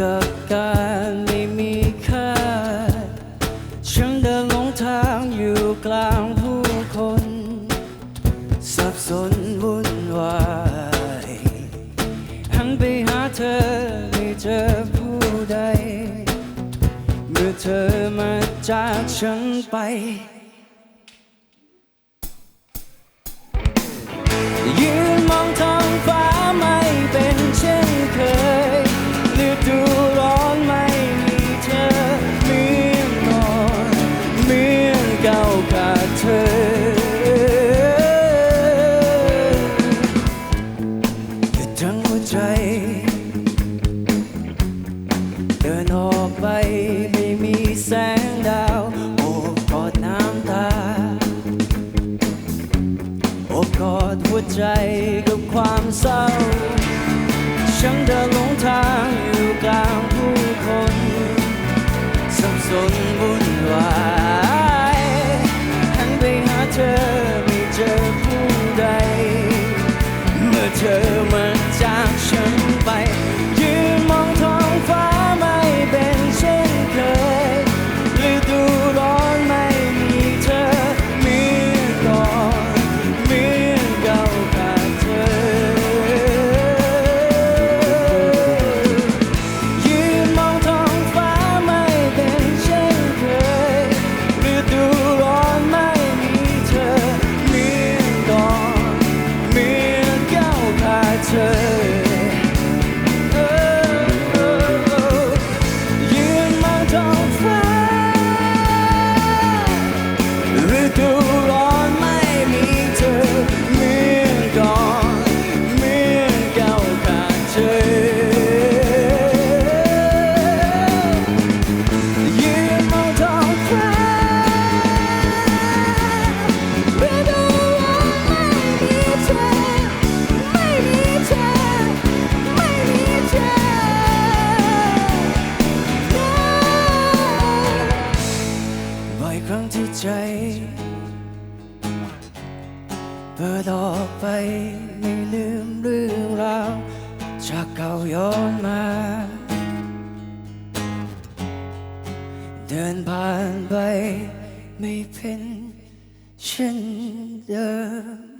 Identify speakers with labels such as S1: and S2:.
S1: กับการไม่มีค่า ฉันเดินหลงทางอยู่กลางผู้คน สับสนวุ่นวายหันไปหาเธอไม่เจอผู้ใด เมื่อเธอมาจากฉันไป วใจกับความเศร้า ฉันเดินหลงทางอยู่กลางผู้คนสับสนวุ่นวายหันไปหาเธอไม่เจอผู้ใด เมื่อเธอมา เปิดออกไปไม่ลืมเรื่องราวจากเก่าย้อนมา เดินผ่านไปไม่เป็นเช่นเดิม